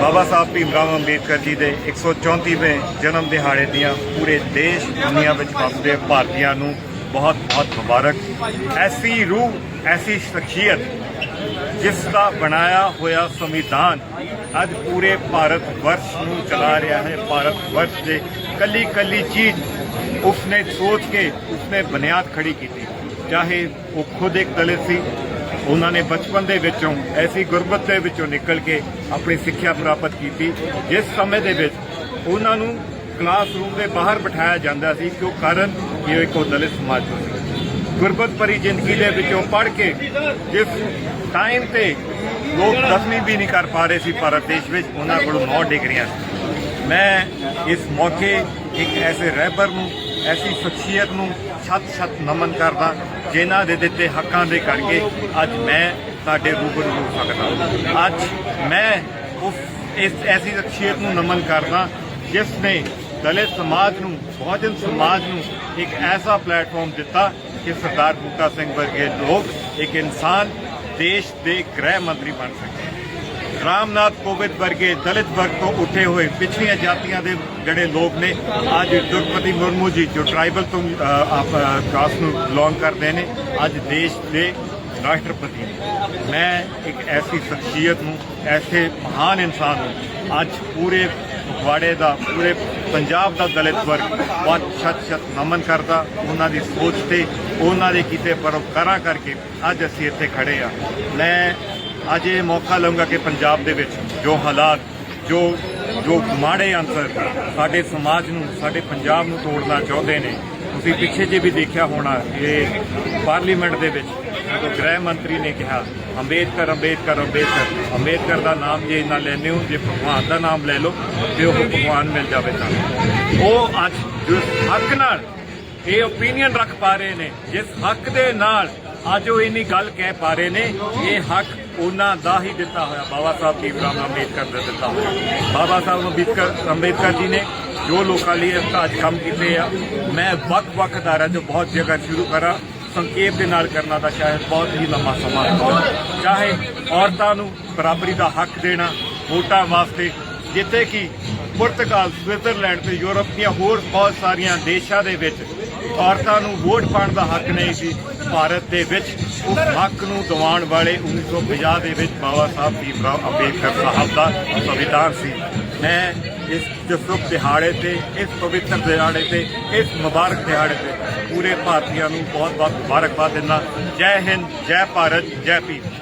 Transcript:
ਬਾਬਾ ਸਾਹਿਬ ਭੀਮਰਾਵ ਅੰਬੇਦਕਰ ਜੀ ਦੇ 134ਵੇਂ ਜਨਮ ਦਿਹਾੜੇ ਦੀਆਂ ਪੂਰੇ ਦੇਸ਼ ਦੁਨੀਆ ਵਿੱਚ ਵਸਦੇ ਭਾਰਤੀਆਂ ਨੂੰ ਬਹੁਤ ਬਹੁਤ ਮੁਬਾਰਕ। ਐਸੀ ਰੂਹ, ਐਸੀ ਸ਼ਖਸੀਅਤ ਜਿਸ ਦਾ ਬਣਾਇਆ ਹੋਇਆ ਸੰਵਿਧਾਨ ਅੱਜ ਪੂਰੇ ਭਾਰਤ ਵਰਸ਼ ਨੂੰ ਚਲਾ ਰਿਹਾ ਹੈ। ਭਾਰਤ ਵਰਸ਼ ਦੇ ਕੱਲੀ ਕੱਲੀ ਚੀਜ਼ ਉਸਨੇ ਸੋਚ ਕੇ, ਉਸਨੇ ਬੁਨਿਆਦ ਖੜੀ ਕੀਤੀ। ਚਾਹੇ ਉਹ ਖੁਦ ਇੱਕ ਦਲਿਤ ਸੀ ਉਹਨਾਂ ਨੇ ਬਚਪਨ ਦੇ ਵਿੱਚੋਂ ਐਸੀ ਗੁਰਬਤ ਦੇ ਵਿੱਚੋਂ ਨਿਕਲ ਕੇ ਆਪਣੀ ਸਿੱਖਿਆ ਪ੍ਰਾਪਤ ਕੀਤੀ। ਜਿਸ ਸਮੇਂ ਦੇ ਵਿੱਚ ਉਹਨਾਂ ਨੂੰ ਕਲਾਸਰੂਮ ਦੇ ਬਾਹਰ ਬਿਠਾਇਆ ਜਾਂਦਾ ਸੀ ਕਿਉਂ ਕਾਰਨ ਕਿ ਉਹ ਇੱਕ ਉਹ ਦਲਿਤ ਸਮਾਜ ਤੋਂ ਸੀ। ਗੁਰਬਤ ਭਰੀ ਜ਼ਿੰਦਗੀ ਦੇ ਵਿੱਚੋਂ ਪੜ੍ਹ ਕੇ ਜਿਸ ਟਾਈਮ ਤੇ ਲੋਕ ਦਸਵੀਂ ਵੀ ਨਹੀਂ ਕਰ ਪਾ ਰਹੇ ਸੀ, ਭਾਰਤ ਦੇਸ਼ ਵਿੱਚ ਉਹਨਾਂ ਕੋਲ 9 ਡਿਗਰੀਆਂ ਸੀ। ਮੈਂ ਇਸ ਮੌਕੇ ਇੱਕ ਐਸੇ ਰਹਿਬਰ ਨੂੰ, ਐਸੀ ਸ਼ਖਸੀਅਤ ਨੂੰ ਛੱਤ ਛੱਤ ਨਮਨ ਕਰਦਾ, ਜਿਨ੍ਹਾਂ ਦੇ ਦਿੱਤੇ ਹੱਕਾਂ ਦੇ ਕਰਕੇ ਅੱਜ ਮੈਂ ਤੁਹਾਡੇ ਰੂਬਰੂ ਹੋ ਸਕਦਾ ਅੱਜ ਮੈਂ ਉਸ, ਇਸ ਐਸੀ ਸ਼ਖਸੀਅਤ ਨੂੰ ਨਮਨ ਕਰਦਾ, ਜਿਸ ਨੇ ਦਲਿਤ ਸਮਾਜ ਨੂੰ, ਬਹੁਜਨ ਸਮਾਜ ਨੂੰ ਇੱਕ ਐਸਾ ਪਲੇਟਫਾਰਮ ਦਿੱਤਾ ਕਿ ਸਰਦਾਰ ਬੂਟਾ ਸਿੰਘ ਵਰਗੇ ਲੋਕ ਇੱਕ ਇਨਸਾਨ, ਦੇਸ਼ ਦੇ ਗ੍ਰਹਿ ਮੰਤਰੀ ਬਣ ਸਕੇ। ਰਾਮਨਾਥ ਕੋਵਿੰਦ ਵਰਗੇ ਦਲਿਤ ਵਰਗ ਤੋਂ ਉੱਠੇ ਹੋਏ ਪਿਛਲੀਆਂ ਜਾਤੀਆਂ ਦੇ ਜਿਹੜੇ ਲੋਕ ਨੇ, ਅੱਜ ਦੁਰਪਤੀ ਮੁਰਮੂ ਜੀ ਜੋ ਟ੍ਰਾਈਬਲ ਤੋਂ ਆਪ ਕਾਸਟ ਨੂੰ ਬਿਲੋਂਗ ਕਰਦੇ ਨੇ, ਅੱਜ ਦੇਸ਼ ਦੇ ਰਾਸ਼ਟਰਪਤੀ ਨੇ। ਮੈਂ ਇੱਕ ਐਸੀ ਸ਼ਖਸੀਅਤ ਨੂੰ, ਐਸੇ ਮਹਾਨ ਇਨਸਾਨ ਨੂੰ ਅੱਜ ਪੂਰੇ ਵਾੜੇ ਦਾ, ਪੂਰੇ ਪੰਜਾਬ ਦਾ ਦਲਿਤ ਵਰਗ ਬਹੁਤ ਛੱਤ ਛੱਤ ਨਮਨ ਕਰਦਾ, ਉਹਨਾਂ ਦੀ ਸੋਚ ਤੇ, ਉਹਨਾਂ ਦੇ ਕੀਤੇ ਪਰੋਪਕਾਰਾਂ ਕਰਕੇ ਅੱਜ ਅਸੀਂ ਇੱਥੇ ਖੜੇ ਆ ਮੈਂ ਅੱਜ ਇਹ ਮੌਕਾ ਲਵਾਂਗਾ ਕਿ ਪੰਜਾਬ ਦੇ ਵਿੱਚ ਜੋ ਹਾਲਾਤ, ਜੋ ਜੋ ਮਾੜੇ ਅੰਸਰ ਸਾਡੇ ਸਮਾਜ ਨੂੰ, ਸਾਡੇ ਪੰਜਾਬ ਨੂੰ ਤੋੜਨਾ ਚਾਹੁੰਦੇ ਨੇ, ਤੁਸੀਂ ਪਿੱਛੇ ਜੇ ਵੀ ਦੇਖਿਆ ਹੋਣਾ, ਇਹ ਪਾਰਲੀਮੈਂਟ ਦੇ ਵਿੱਚ ਜਦੋਂ ਗ੍ਰਹਿ ਮੰਤਰੀ ਨੇ ਕਿਹਾ, ਅੰਬੇਦਕਰ ਅੰਬੇਦਕਰ ਅੰਬੇਦਕਰ ਅੰਬੇਦਕਰ ਦਾ ਨਾਮ ਜੇ ਨਾ ਲੈਣੇ ਹੋ ਜੇ ਭਗਵਾਨ ਦਾ ਨਾਮ ਲੈ ਲਓ, ਤੇ ਉਹ ਭਗਵਾਨ ਮਿਲ ਜਾਵੇ ਤਾਂ। ਉਹ ਅੱਜ ਜਿਸ ਹੱਕ ਨਾਲ ਇਹ ਓਪੀਨੀਅਨ ਰੱਖ ਪਾ ਰਹੇ ਨੇ, ਜਿਸ ਹੱਕ ਦੇ ਨਾਲ ਅੱਜ ਉਹ ਇੰਨੀ ਗੱਲ ਕਹਿ ਪਾ ਰਹੇ ਨੇ, ਇਹ ਹੱਕ ਉਹਨਾਂ ਦਾ ਹੀ ਦਿੱਤਾ ਹੋਇਆ ਬਾਬਾ ਸਾਹਿਬ ਭੀਮਰਾਵ ਅੰਬੇਦਕਰ ਦਾ ਦਿੱਤਾ ਹੋਇਆ। ਬਾਬਾ ਸਾਹਿਬ ਅੰਬੇਦਕਰ ਅੰਬੇਦਕਰ ਜੀ ਨੇ ਜੋ ਲੋਕਾਂ ਲਈ ਅੱਜ ਕੰਮ ਕੀਤੇ ਆ, ਮੈਂ ਵੱਖ-ਵੱਖ ਅਦਾਰਿਆਂ 'ਚੋਂ ਬਹੁਤ ਜਗ੍ਹਾ ਸ਼ੁਰੂ ਕਰਾਂ। ਸੰਖੇਪ ਦੇ ਨਾਲ ਕਰਨਾ ਤਾਂ ਸ਼ਾਇਦ ਬਹੁਤ ਹੀ ਲੰਮਾ ਸਮਾਂ ਹੋਵੇ ਚਾਹੇ ਔਰਤਾਂ ਨੂੰ ਬਰਾਬਰੀ ਦਾ ਹੱਕ ਦੇਣਾ, ਵੋਟਾਂ ਵਾਸਤੇ, ਜਿੱਥੇ ਕਿ ਪੁਰਤਗਾਲ, ਸਵਿਟਜ਼ਰਲੈਂਡ ਤੇ ਯੂਰਪ ਦੀਆਂ ਹੋਰ ਬਹੁਤ ਸਾਰੀਆਂ ਦੇਸ਼ਾਂ ਦੇ ਵਿੱਚ ਔਰਤਾਂ ਨੂੰ ਵੋਟ ਪਾਉਣ ਦਾ ਹੱਕ ਨਹੀਂ ਸੀ, ਭਾਰਤ ਦੇ ਵਿੱਚ ਉਸ ਹੱਕ ਨੂੰ ਦਿਵਾਉਣ ਵਾਲੇ 1950 ਦੇ ਵਿੱਚ ਬਾਬਾ ਸਾਹਿਬ ਭੀਮਰਾਵ ਅੰਬੇਦਕਰ ਸਾਹਿਬ ਦਾ ਸੰਵਿਧਾਨ ਸੀ। ਮੈਂ ਇਸ ਜਸੁਕ ਦਿਹਾੜੇ ਤੇ ਇਸ ਪਵਿੱਤਰ ਦਿਹਾੜੇ ਤੇ ਇਸ ਮੁਬਾਰਕ ਦਿਹਾੜੇ ਤੇ ਪੂਰੇ ਭਾਰਤੀਆਂ ਨੂੰ ਬਹੁਤ ਬਹੁਤ ਮੁਬਾਰਕਬਾਦ ਦਿੰਦਾ। ਜੈ ਹਿੰਦ ਜੈ ਭਾਰਤ ਜੈ ਭੀਮ।